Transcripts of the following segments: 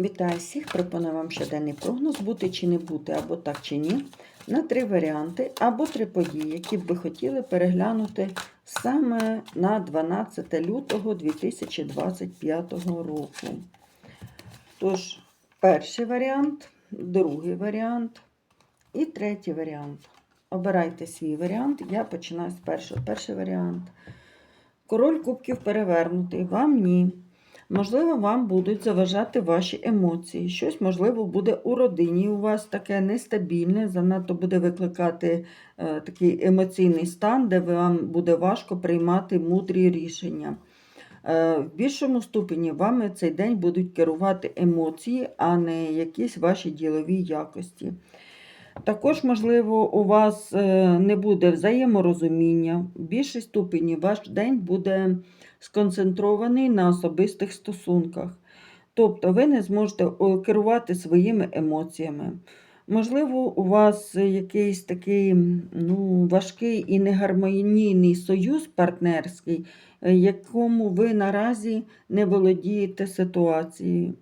Вітаю всіх! Пропоную вам щоденний прогноз бути чи не бути, або так чи ні, на три варіанти, або три події, які б ви хотіли переглянути саме на 12 лютого 2025 року. Тож, перший варіант, другий варіант і третій варіант. Обирайте свій варіант. Я починаю з першого. Перший варіант. Король кубків перевернутий. Вам ні. Можливо, вам будуть заважати ваші емоції. Щось, можливо, буде у родині у вас таке нестабільне, занадто буде викликати е, такий емоційний стан, де вам буде важко приймати мудрі рішення. Е, в більшому ступені вами цей день будуть керувати емоції, а не якісь ваші ділові якості. Також, можливо, у вас е, не буде взаєморозуміння. В більшій ступені ваш день буде сконцентрований на особистих стосунках. Тобто ви не зможете керувати своїми емоціями. Можливо, у вас якийсь такий ну, важкий і негармонійний союз партнерський, е, якому ви наразі не володієте ситуацією.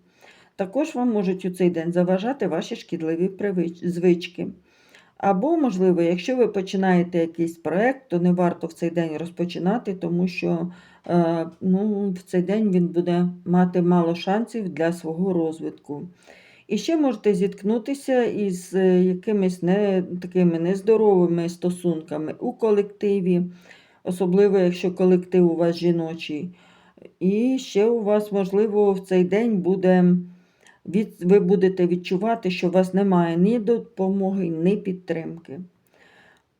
Також вам можуть у цей день заважати ваші шкідливі звички. Або, можливо, якщо ви починаєте якийсь проєкт, то не варто в цей день розпочинати, тому що е, ну, в цей день він буде мати мало шансів для свого розвитку. І ще можете зіткнутися із е, якимись не, такими нездоровими стосунками у колективі, особливо якщо колектив у вас жіночий. І ще у вас, можливо, в цей день буде від, ви будете відчувати, що у вас немає ні допомоги, ні підтримки.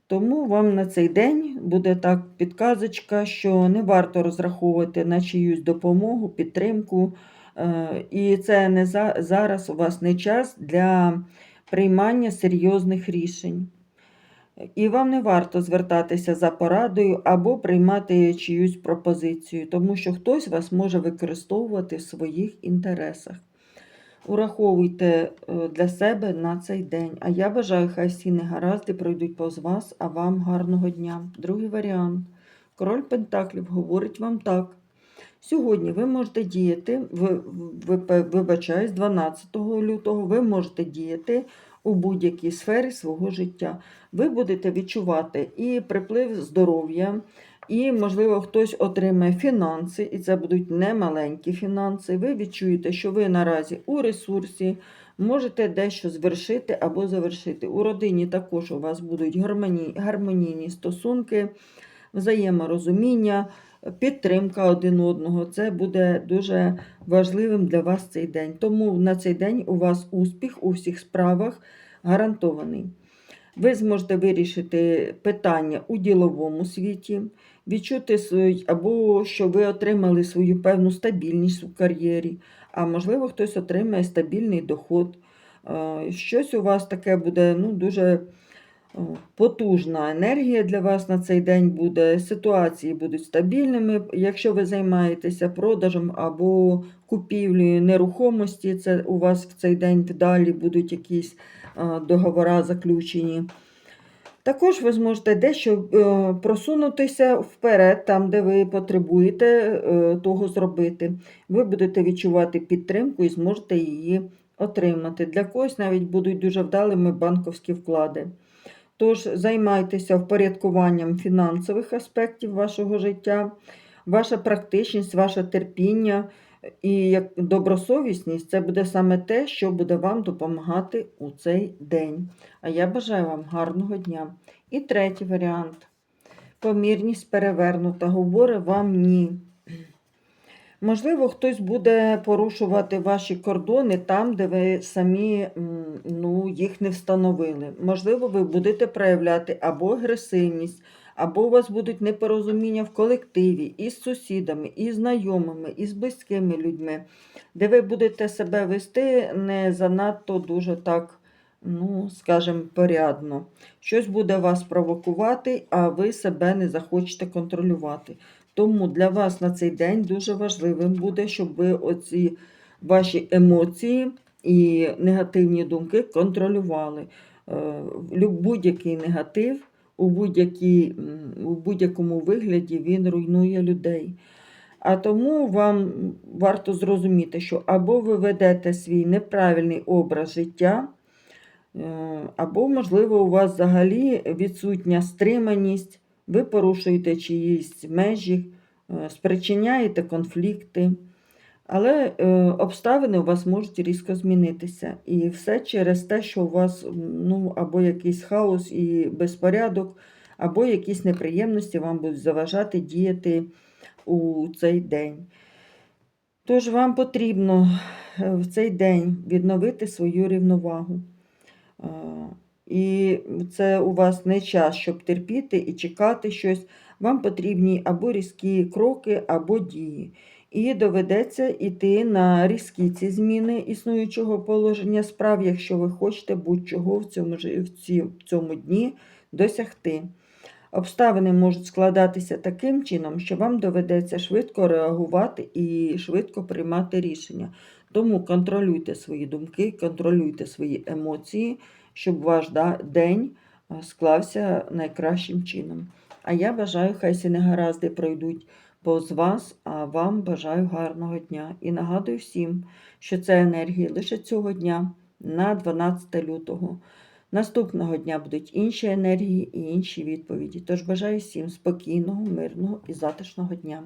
Тому вам на цей день буде так підказочка, що не варто розраховувати на чиюсь допомогу, підтримку. Е, І це не за, зараз у вас не час для приймання серйозних рішень. І вам не варто звертатися за порадою або приймати чиюсь пропозицію, тому що хтось вас може використовувати в своїх інтересах. Ураховуйте е, для себе на цей день. А я бажаю, хай всі негаразди пройдуть повз вас, а вам гарного дня. Другий варіант. Король Пентаклів говорить вам так. Сьогодні ви можете діяти, ви, ви, вибачаюсь, 12 лютого ви можете діяти у будь-якій сфері свого життя. Ви будете відчувати і приплив здоров'я, і, можливо, хтось отримає фінанси, і це будуть немаленькі фінанси. Ви відчуєте, що ви наразі у ресурсі можете дещо звершити або завершити. У родині також у вас будуть гармонійні, стосунки, взаєморозуміння, підтримка один одного. Це буде дуже важливим для вас цей день. Тому на цей день у вас успіх у всіх справах гарантований. Ви зможете вирішити питання у діловому світі, відчути свій- або що ви отримали свою певну стабільність у кар'єрі, а можливо, хтось отримає стабільний доход. Щось у вас таке буде ну, дуже потужна енергія для вас на цей день буде. Ситуації будуть стабільними. Якщо ви займаєтеся продажем або купівлею нерухомості, це у вас в цей день вдалі будуть якісь договори заключені. Також ви зможете дещо е, просунутися вперед, там, де ви потребуєте е, того зробити. Ви будете відчувати підтримку і зможете її отримати. Для когось навіть будуть дуже вдалими банковські вклади. Тож займайтеся впорядкуванням фінансових аспектів вашого життя, ваша практичність, ваше терпіння і як добросовісність це буде саме те, що буде вам допомагати у цей день. А я бажаю вам гарного дня. І третій варіант. Помірність перевернута, говорить вам ні. Можливо, хтось буде порушувати ваші кордони там, де ви самі ну, їх не встановили. Можливо, ви будете проявляти або агресивність, або у вас будуть непорозуміння в колективі із сусідами, із знайомими, із близькими людьми, де ви будете себе вести не занадто дуже так, ну, скажімо, порядно. Щось буде вас провокувати, а ви себе не захочете контролювати. Тому для вас на цей день дуже важливим буде, щоб ви оці ваші емоції і негативні думки контролювали. Е, Будь-який негатив у, будь-якій, у будь-якому вигляді він руйнує людей. А тому вам варто зрозуміти, що або ви ведете свій неправильний образ життя, е, або, можливо, у вас взагалі відсутня стриманість, ви порушуєте чиїсь межі, е, спричиняєте конфлікти. Але е, обставини у вас можуть різко змінитися. І все через те, що у вас ну, або якийсь хаос і безпорядок, або якісь неприємності вам будуть заважати діяти у цей день. Тож вам потрібно е, в цей день відновити свою рівновагу. Е, І це у вас не час, щоб терпіти і чекати щось. Вам потрібні або різкі кроки, або дії. І доведеться йти на різкі ці зміни існуючого положення справ, якщо ви хочете будь-чого в цьому, в цьому дні досягти. Обставини можуть складатися таким чином, що вам доведеться швидко реагувати і швидко приймати рішення. Тому контролюйте свої думки, контролюйте свої емоції, щоб ваш день склався найкращим чином. А я бажаю, хай всі негаразди пройдуть повз вас, а вам бажаю гарного дня. І нагадую всім, що це енергії лише цього дня на 12 лютого. Наступного дня будуть інші енергії і інші відповіді. Тож бажаю всім спокійного, мирного і затишного дня.